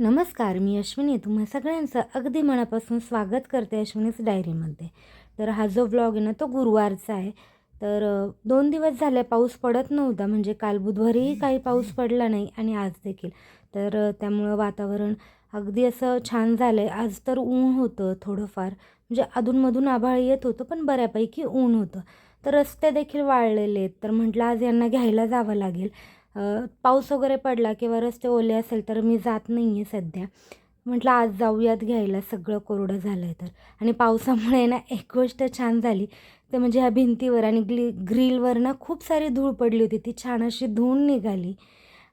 नमस्कार मी अश्विनी. तुम्हा सगळ्यांचं अगदी मनापासून स्वागत करते अश्विनीच डायरीमध्ये. तर हा जो व्लॉग आहे ना तो गुरुवारचा आहे. तर दोन दिवस झाले पाऊस पडत नव्हता म्हणजे काल बुधवारीही काही पाऊस पडला नाही आणि आज देखील. तर त्यामुळं वातावरण अगदी असं छान झालं आहे आज तर ऊन होतं थोडंफार. म्हणजे अधूनमधून आभाळ येत होतं पण बऱ्यापैकी ऊन होतं. तर रस्ते देखील वाळलेले आहेत. तर म्हटलं आज यांना घ्यायला जावं लागेल. पाऊस वगैरे पडला किंवा रस्ते ओले असेल तर मी जात नाही आहे सध्या. म्हटलं आज जाऊयात घ्यायला सगळं कोरडं झालं आहे तर. आणि पावसामुळे ना एक गोष्ट छान झाली. ते म्हणजे ह्या भिंतीवर आणि ग्ली ग्रिलवर ना खूप सारी धूळ पडली होती. ती छान अशी धुवून निघाली.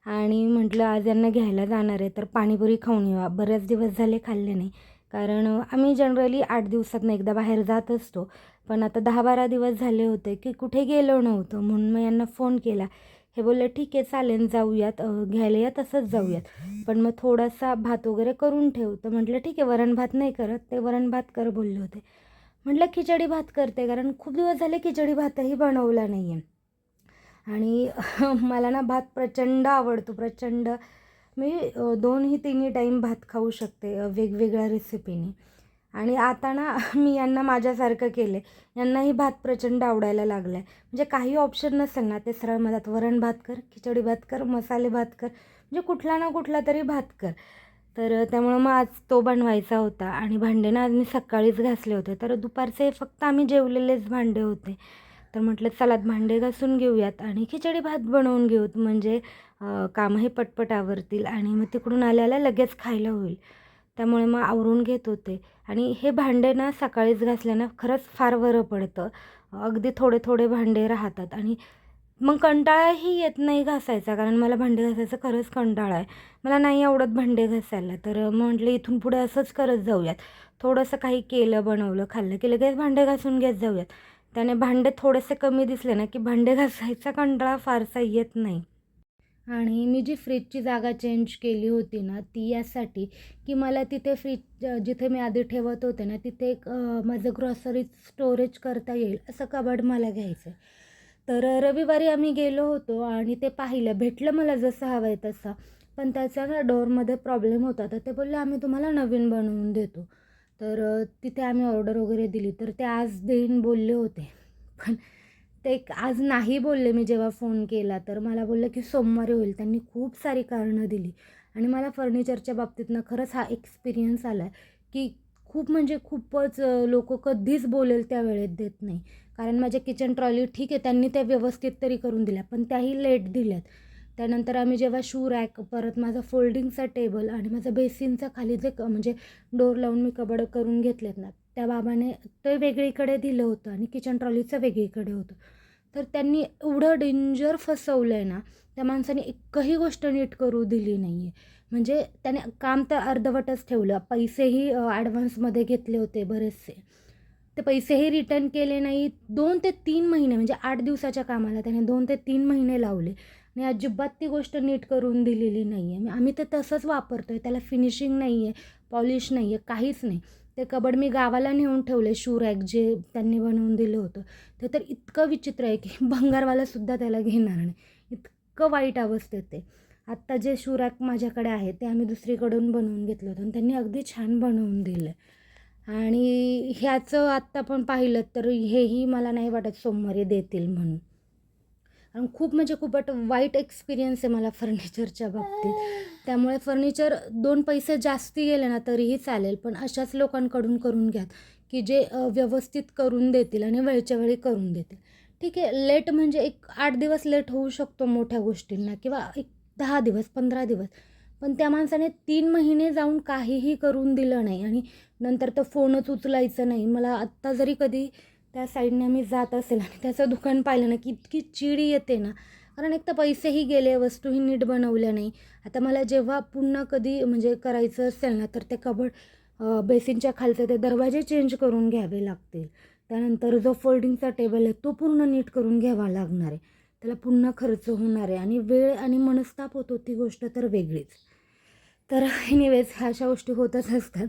आणि म्हटलं आज यांना घ्यायला जाणार आहे तर पाणीपुरी खाऊन येऊ. बरेच दिवस झाले खाल्ले नाही. कारण आम्ही जनरली आठ दिवसातनं एकदा बाहेर जात असतो. पण आता दहा बारा दिवस झाले होते की कुठे गेलो नव्हतं. म्हणून मग यांना फोन केला. हे बोलले ठीक आहे चालेल जाऊयात. घ्यायला या तसंच जाऊयात. पण मग थोडासा भात वगैरे करून ठेव. तर म्हटलं ठीक आहे वरण भात नाही करत. ते वरण भात कर बोलले होते. म्हटलं खिचडी भात करते कारण खूप दिवस झाले खिचडी भातही बनवला नाही आहे आणि मला ना भात प्रचंड आवडतो प्रचंड. मी दोनही तिन्ही टाईम भात खाऊ शकते वेगवेगळ्या रेसिपीने आणि आता ना मी यांना माझ्यासारखं केलं यांनाही भात प्रचंड आवडायला लागला आहे म्हणजे काही ऑप्शन नसेल ना ते सरळ मधात वरण भात कर खिचडी भात कर मसाले भात कर म्हणजे कुठला ना कुठला तरी भात कर. तर त्यामुळं मग आज तो बनवायचा होता आणि भांडे ना आज मी सकाळीच घासले होते. तर दुपारचे फक्त आम्ही जेवलेलेच भांडे होते. तर म्हटलं चलात भांडे घासून घेऊयात आणि खिचडी भात बनवून घेऊत म्हणजे कामही पटपट आवरतील आणि मग तिकडून आल्याला लगेच खायला होईल. त्यामुळे मग आवरून घेत होते. आणि हे भांडे ना सकाळीच घासल्यानं खरंच फार बरं पडतं. अगदी थोडे थोडे भांडे राहतात. आणि मग कंटाळाही येत नाही घासायचा कारण मला भांडे घासायचं खरंच कंटाळा आहे. मला नाही आवडत भांडे घासायला तर म्हटलं इथून पुढे असंच करत जाऊयात. थोडंसं काही केलं बनवलं खाल्लं की लगेच भांडे घासून घेत जाऊयात. त्याने भांडे थोडेसे कमी दिसले ना की भांडे घासायचा कंटाळा फारसा येत नाही. आणि मी जी फ्रीजची जागा चेंज केली होती ना ती यासाठी की मला तिथे फ्रीज जिथे मी आधी ठेवत होते ना तिथे एक माझं ग्रॉसरी स्टोरेज करता येईल असं कबड मला घ्यायचं आहे तर रविवारी आम्ही गेलो होतो आणि ते पाहिलं भेटलं मला जसं हवं आहे तसं पण त्याचा ना डोअरमध्ये प्रॉब्लेम होता. तर ते बोलले आम्ही तुम्हाला नवीन बनवून देतो. तर तिथे आम्ही ऑर्डर वगैरे दिली. तर ते आज देईन बोलले होते. पण ते एक आज नाही बोलले मी जेव्हा फोन केला तर मला बोललं की सोमवारी होईल. त्यांनी खूप सारी कारणं दिली. आणि मला फर्निचरच्या बाबतीतनं खरंच हा एक्सपिरियन्स आला आहे की खूप म्हणजे खूपच लोक कधीच बोलेल त्या वेळेत देत नाही. कारण माझ्या किचन ट्रॉली ठीक आहे त्यांनी त्या व्यवस्थित तरी करून दिल्या पण त्याही लेट दिल्यात. त्यानंतर आम्ही जेव्हा शू रॅक परत माझा फोल्डिंगचा टेबल आणि माझा बेसिनचा खाली जे क म्हणजे डोर लावून मी कबड करून घेतलेत ना त्या बाबाने ते वेगळीकडे दिलं होतं आणि किचन ट्रॉलीचं वेगळीकडे होतं. तर त्यांनी एवढं डेंजर फसवलं आहे ना त्या माणसाने एकही गोष्ट नीट करू दिली नाही आहे म्हणजे त्याने काम तर अर्धवटच ठेवलं. पैसेही ॲडव्हान्समध्ये घेतले होते बरेचसे. ते पैसेही रिटर्न केले नाही. दोन ते तीन महिने म्हणजे आठ दिवसाच्या कामाला त्याने दोन ते तीन महिने लावले. आणि अजिबात ती गोष्ट नीट करून दिलेली नाही आहे आम्ही ते तसंच वापरतो आहे त्याला फिनिशिंग नाही आहे पॉलिश नाही आहे काहीच नाही. ते कबड मी गावाला नेऊन ठेवले शू रॅक जे त्यांनी बनवून दिलं होतं. ते तर इतकं विचित्र आहे की भंगारवालासुद्धा त्याला घेणार नाही. इतकं वाईट अवस्थेत ते. आत्ता जे शू रॅक माझ्याकडे आहे ते आम्ही दुसरीकडून बनवून घेतलं होतं आणि त्यांनी अगदी छान बनवून दिलं. आणि ह्याचं आत्ता पण पाहिलं तर हेही मला नाही वाटत सोमवारी देतील म्हणून. आणि खूप म्हणजे खूप वाईट एक्सपिरियन्स आहे मला फर्निचरच्या बाबतीत. त्यामुळे फर्निचर दोन पैसे जास्ती गेले ना तरीही चालेल. पण अशाच लोकांकडून करून घ्यात की जे व्यवस्थित करून देतील आणि वेळच्या वेळी करून देतील. ठीक आहे लेट म्हणजे एक आठ दिवस लेट होऊ शकतो मोठ्या गोष्टींना किंवा एक दहा दिवस पंधरा दिवस. पण त्या माणसाने तीन महिने जाऊन काहीही करून दिलं नाही आणि नंतर तर फोनच उचलायचं नाही. मला आत्ता जरी कधी त्या साईडने मी जात असेल आणि त्याचं दुकान पाहिलं ना की इतकी चिड येते ना. कारण एक तर पैसेही गेले वस्तूही नीट बनवल्या नाही. आता मला जेव्हा पुन्हा कधी म्हणजे करायचं असेल ना तर ते कबड बेसिनच्या खालचे ते दरवाजे चेंज करून घ्यावे लागतील. त्यानंतर जो फोल्डिंगचा टेबल आहे तो पूर्ण नीट करून घ्यावा लागणार आहे. त्याला पुन्हा खर्च होणार आहे आणि वेळ आणि मनस्ताप होतो ती गोष्ट तर वेगळीच. तर एनिवेज अशा गोष्टी होतच असतात.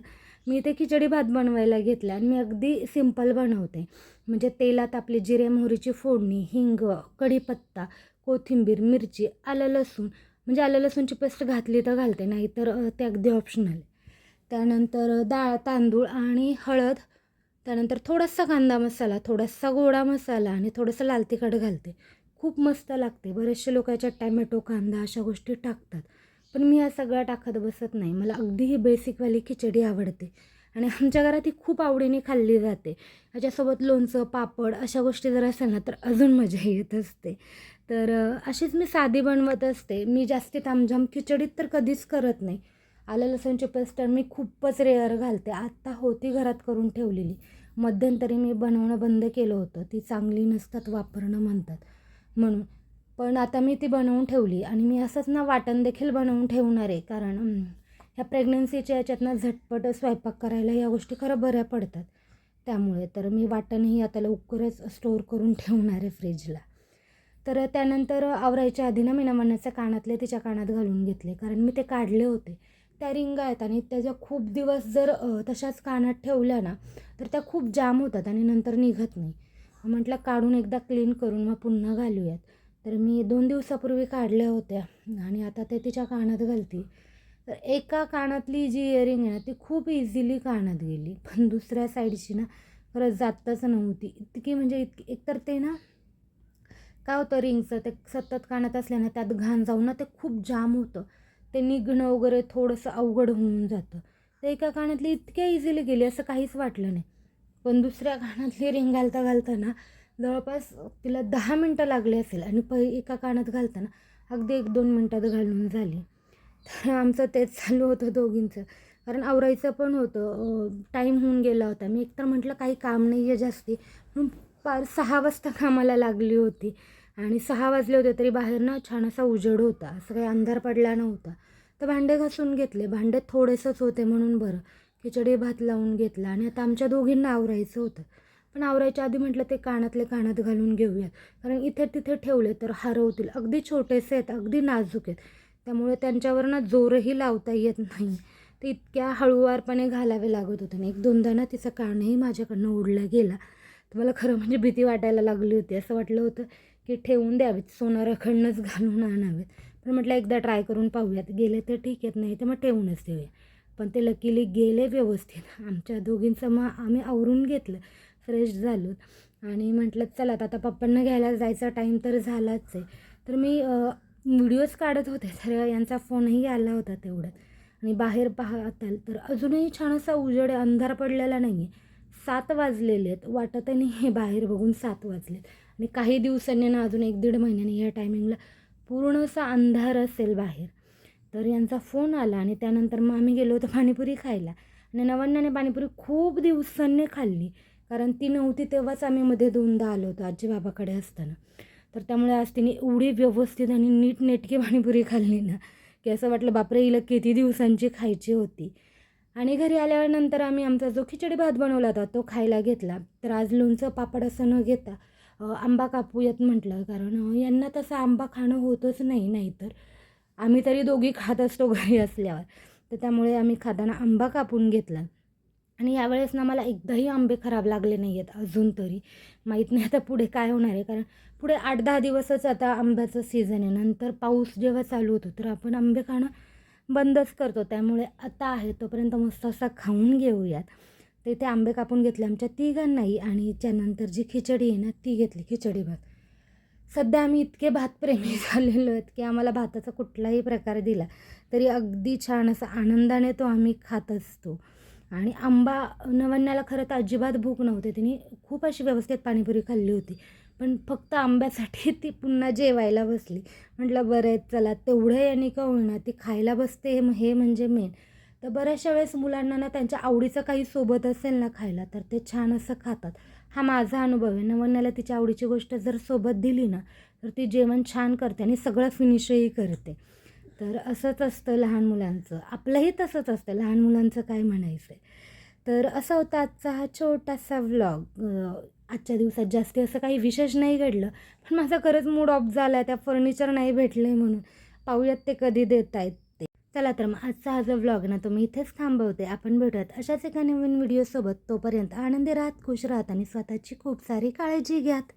मी ते खिचडी भात बनवायला घेतला आणि मी अगदी सिंपल बनवते. म्हणजे तेलात आपली जिरे मोहरीची फोडणी हिंग कढीपत्ता कोथिंबीर मिरची आलं लसूण. म्हणजे आलं लसूणची पेस्ट घातली तर घालते नाही तर ते अगदी ऑप्शनल आहे त्यानंतर डाळ तांदूळ आणि हळद. त्यानंतर थोडासा कांदा मसाला थोडासा गोडा मसाला आणि थोडंसं लाल तिखट घालते. खूप मस्त लागते. बरेचसे लोक याच्यात टॅमॅटो कांदा अशा गोष्टी टाकतात. पण मी हा सगळा टाकत बसत नाही. मला अगदी ही बेसिकवाली खिचडी आवडते. आणि आमच्या घरात ही खूप आवडीने खाल्ली जाते. ह्याच्यासोबत लोणचं पापड अशा गोष्टी जर असेल ना तर अजून मजा येत असते. तर अशीच मी साधी बनवत असते. मी जास्ती तामझाम खिचडीत तर कधीच करत नाही. आलं लसूणची पेस्ट तर मी खूपच रेअर घालते. आत्ता होती घरात करून ठेवलेली. मध्यंतरी मी बनवणं बंद केलं होतं. ती चांगली नसतात वापरणं म्हणतात. म्हणून पण आता मी ती बनवून ठेवली आणि मी असंच ना वाटण देखील बनवून ठेवणार आहे. कारण ह्या प्रेग्नन्सीच्या याच्यातनं झटपट स्वयंपाक करायला या गोष्टी खरं बऱ्या पडतात. त्यामुळे तर मी वाटणही आता लवकरच स्टोअर करून ठेवणार आहे फ्रीजला तर त्यानंतर आवरायच्या आधी ना मी नमनाचे कानातले तिच्या कानात घालून घेतले. कारण मी ते काढले होते. त्या रिंगा आहेत आणि त्याच्या खूप दिवस जर तशाच कानात ठेवल्या ना तर त्या खूप जाम होतात आणि नंतर निघत नाही. म्हटलं काढून एकदा क्लीन करून मग पुन्हा घालूयात. तर मी दोन दिवसापूर्वी काढल्या होत्या. आणि आता ते तिच्या कानात घालते. तर एका कानातली जी इयरिंग आहे ना ती खूप इझिली कानात गेली. पण दुसऱ्या साईडची ना खरंच जातच नव्हती. इतकी म्हणजे इतकी एकतर ते ना काय होतं रिंगचं ते सतत कानात असल्यानं त्यात घाण जाऊन ना ते खूप जाम होतं. ते निघणं वगैरे थोडंसं अवघड होऊन जातं. ते एका कानातली इतक्या इझिली गेली असं काहीच वाटलं नाही. पण दुसऱ्या कानातली रिंग घालता घालताना जवळपास तिला दहा मिनटं लागली असेल आणि पै एका कानात घालताना अगदी एक दोन मिनटात घालून झाली. तर आमचं तेच चालू होतं दोघींचं. कारण आवरायचं पण होतं. टाईम होऊन गेला होता. मी एकतर म्हटलं काही काम नाही आहे जास्ती. म्हणून पार सहा वाजता कामाला लागली होती. आणि सहा वाजले होते तरी बाहेर ना छान असा उजेड होता. असं काही अंधार पडला नव्हता. तर भांडे घासून घेतले. भांडे थोडेसंच होते म्हणून बरं. खिचडी भात लावून घेतला. आणि आता आमच्या दोघींना आवरायचं होतं. पण आवरायच्या आधी म्हटलं ते कानातले कानात घालून घेऊयात. कारण इथे तिथे ठेवले तर हरवतील. अगदी छोटेसे आहेत अगदी नाजूक आहेत. त्यामुळे त्यांच्यावर ना जोरही लावता येत नाही. ते इतक्या हळूवारपणे घालावे लागत होते. ना एक दोनदा ना तिचा कानही माझ्याकडनं ओढला गेला. तर मला खरं म्हणजे भीती वाटायला लागली होती. असं वाटलं होतं की ठेवून द्यावेत सोनाराकडनंच घालून आणावेत. पण म्हटलं एकदा ट्राय करून पाहूयात. गेले तर ठीक आहेत नाही तर मग ठेवूनच देऊया. पण ते लकीली गेले व्यवस्थित. आमच्या दोघींचं मग आम्ही आवरून घेतलं. फ्रेश झालो आणि म्हटलं चला आता पप्पांना घ्यायला जायचा टाईम तर झालाच आहे. तर मी व्हिडिओज काढत होते तर यांचा फोनही आला होता तेवढ्यात. आणि बाहेर पाहताल तर अजूनही छान असा उजेड अंधार पडलेला नाही आहे सात वाजलेले आहेत. वाटत नाही हे बाहेर बघून सात वाजलेत. आणि काही दिवसांनी ना अजून एक दीड महिन्याने या टायमिंगला पूर्ण असा अंधार असेल बाहेर. तर यांचा फोन आला आणि त्यानंतर मग आम्ही गेलो होतो पाणीपुरी खायला. आणि नवन्याने पाणीपुरी खूप दिवसांनी खाल्ली. कारण ती नव्हती तेव्हाच आम्ही मध्ये दोनदा आलो होतो आजीबाबाकडे असताना. तर त्यामुळे आज तिने एवढी व्यवस्थित आणि नीट नेटकी पाणीपुरी खाल्ली ना की असं वाटलं बापरे हिला किती दिवसांची खायची होती. आणि घरी आल्यावर नंतर आम्ही आमचा जो खिचडी भात बनवला होता तो खायला घेतला. तर आज लोणचं पापड असं न घेता आंबा कापूयात म्हटलं. कारण यांना तसं आंबा खाणं होतच नाही नाहीतर आम्ही तरी दोघी खात असतो घरी असल्यावर. तर त्यामुळे आम्ही खाताना आंबा कापून घेतला. आणि यावेळेस ना मला एकदाही आंबे खराब लागले नाही आहेत अजून तरी. माहीत नाही आता पुढे काय होणार आहे कारण पुढे आठ दहा दिवसच आता आंब्याचं सीझन आहे. नंतर पाऊस जेव्हा चालू होतो तर आपण आंबे खाणं बंदच करतो. त्यामुळे आता आहे तोपर्यंत मस्त असा खाऊन घेऊयात. तर इथे आंबे कापून घेतले आमच्या तिघांनाही आणि त्यानंतर जी खिचडी आहे ना ती घेतली. खिचडी भात. सध्या आम्ही इतके भातप्रेमी झालेलो आहेत की आम्हाला भाताचा कुठलाही प्रकार दिला तरी अगदी छान असा आनंदाने तो आम्ही खात असतो. आणि आंबा नवन्याला खरं तर अजिबात भूक नव्हते. तिने खूप अशी व्यवस्थित पाणीपुरी खाल्ली होती. पण फक्त आंब्यासाठी ती पुन्हा जेवायला बसली. म्हटलं बरं चला तेवढं याने का होईना? ती खायला बसते हे हे म्हणजे मेन तर बऱ्याचशा वेळेस मुलांना ना त्यांच्या आवडीचं काही सोबत असेल ना खायला तर ते छान असं खातात. हा माझा अनुभव आहे. नवन्याला तिच्या आवडीची गोष्ट जर सोबत दिली ना तर ती जेवण छान करते आणि सगळं फिनिशही करते. तर असंच असतं लहान मुलांचं. आपलंही तसंच असतं. लहान मुलांचं काय म्हणायचं आहे तर असा होता आजचा हा छोटासा व्लॉग आजच्या दिवसात जास्ती असं काही विशेष नाही घडलं. पण माझा खरंच मूड ऑफ झाला आहे त्या फर्निचर नाही भेटलं आहे म्हणून. पाहूयात ते कधी देत आहेत ते. चला तर मग आजचा हा जो व्लॉग ना तो मी इथेच थांबवते. आपण भेटूयात अशाच एका नवीन व्हिडिओसोबत तोपर्यंत आनंदी राहत खुश राहत आणि स्वतःची खूप सारी काळजी घ्यात.